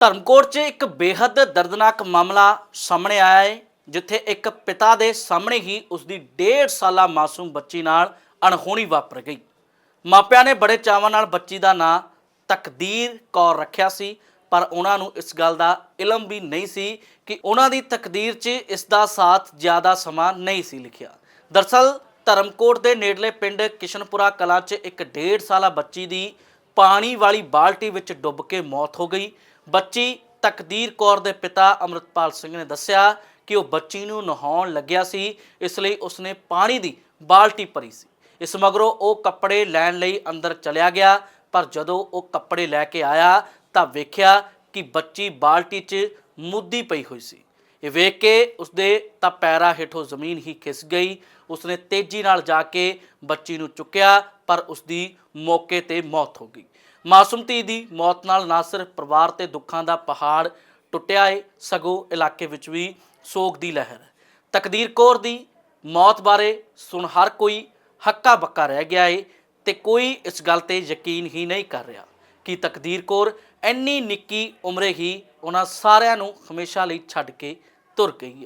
ਧਰਮਕੋਟ 'ਚ ਇੱਕ ਬੇਹੱਦ ਦਰਦਨਾਕ ਮਾਮਲਾ ਸਾਹਮਣੇ ਆਇਆ ਹੈ, ਜਿੱਥੇ ਇੱਕ ਪਿਤਾ ਦੇ ਸਾਹਮਣੇ ਹੀ ਉਸ ਦੀ 1.5 ਸਾਲਾ ਮਾਸੂਮ ਬੱਚੀ ਨਾਲ ਅਣਹੋਣੀ ਵਾਪਰ ਗਈ। ਮਾਪਿਆਂ ਨੇ ਬੜੇ ਚਾਵਾਂ ਨਾਲ ਬੱਚੀ ਦਾ ਨਾਂ ਤਕਦੀਰ ਕੌਰ ਰੱਖਿਆ ਸੀ, ਪਰ ਉਹਨਾਂ ਨੂੰ ਇਸ ਗੱਲ ਦਾ ਇਲਮ ਵੀ ਨਹੀਂ ਸੀ ਕਿ ਉਹਨਾਂ ਦੀ ਤਕਦੀਰ 'ਚ ਇਸ ਦਾ ਸਾਥ ਜ਼ਿਆਦਾ ਸਮਾਂ ਨਹੀਂ ਸੀ ਲਿਖਿਆ। ਦਰਸਲ, ਧਰਮਕੋਟ ਦੇ ਨੇੜਲੇ ਪਿੰਡ ਕਿਸ਼ਨਪੁਰਾ ਕਲਾਂ 'ਚ ਇੱਕ 1.5 ਸਾਲਾ ਬੱਚੀ ਦੀ ਪਾਣੀ ਵਾਲੀ ਬਾਲਟੀ ਵਿੱਚ ਡੁੱਬ ਕੇ ਮੌਤ ਹੋ ਗਈ। ਬੱਚੀ ਤਕਦੀਰ ਕੌਰ ਦੇ ਪਿਤਾ ਅਮਰਤਪਾਲ ਸਿੰਘ ਨੇ ਦੱਸਿਆ ਕਿ ਉਹ ਬੱਚੀ ਨੂੰ ਨਹਾਉਣ ਲੱਗਿਆ ਸੀ, ਇਸ ਲਈ ਉਸਨੇ ਪਾਣੀ ਦੀ ਬਾਲਟੀ ਭਰੀ ਸੀ। ਇਸ ਮਗਰੋਂ ਉਹ ਕੱਪੜੇ ਲੈਣ ਲਈ ਅੰਦਰ ਚਲਿਆ ਗਿਆ, ਪਰ ਜਦੋਂ ਉਹ ਕੱਪੜੇ ਲੈ ਕੇ ਆਇਆ ਤਾਂ ਵੇਖਿਆ ਕਿ ਬੱਚੀ ਬਾਲਟੀ 'ਚ ਮੁੱਦੀ ਪਈ ਹੋਈ ਸੀ। ਇਹ ਵੇਖ ਕੇ ਉਸਦੇ ਤਾਂ ਪੈਰਾਂ ਹੇਠੋਂ ਜ਼ਮੀਨ ਹੀ ਖਿਸ ਗਈ। ਉਸਨੇ ਤੇਜ਼ੀ ਨਾਲ ਜਾ ਕੇ ਬੱਚੀ ਨੂੰ ਚੁੱਕਿਆ, ਪਰ ਉਸਦੀ ਮੌਕੇ ਤੇ ਮੌਤ ਹੋ ਗਈ। ਮਾਸੂਮ ਧੀ ਦੀ ਮੌਤ ਨਾਲ ਨਾ ਸਿਰਫ ਪਰਿਵਾਰ ਤੇ ਦੁੱਖਾਂ ਦਾ ਪਹਾੜ ਟੁੱਟਿਆ ਏ, ਸਗੋਂ ਇਲਾਕੇ ਵਿੱਚ ਵੀ ਸੋਗ ਦੀ ਲਹਿਰ। ਹੈ ਤਕਦੀਰ ਕੌਰ ਦੀ ਮੌਤ ਬਾਰੇ ਸੁਣ ਹਰ ਕੋਈ ਹੱਕਾ ਬੱਕਾ ਰਹਿ ਗਿਆ ਏ ਤੇ ਕੋਈ ਇਸ ਗੱਲ ਤੇ ਯਕੀਨ ਹੀ ਨਹੀਂ ਕਰ ਰਿਹਾ ਕਿ ਤਕਦੀਰ ਕੌਰ ਇੰਨੀ ਨਿੱਕੀ ਉਮਰੇ ਹੀ ਉਹਨਾਂ ਸਾਰਿਆਂ ਨੂੰ ਹਮੇਸ਼ਾ ਲਈ ਛੱਡ ਕੇ ਤੁਰ ਗਈ ਹੈ।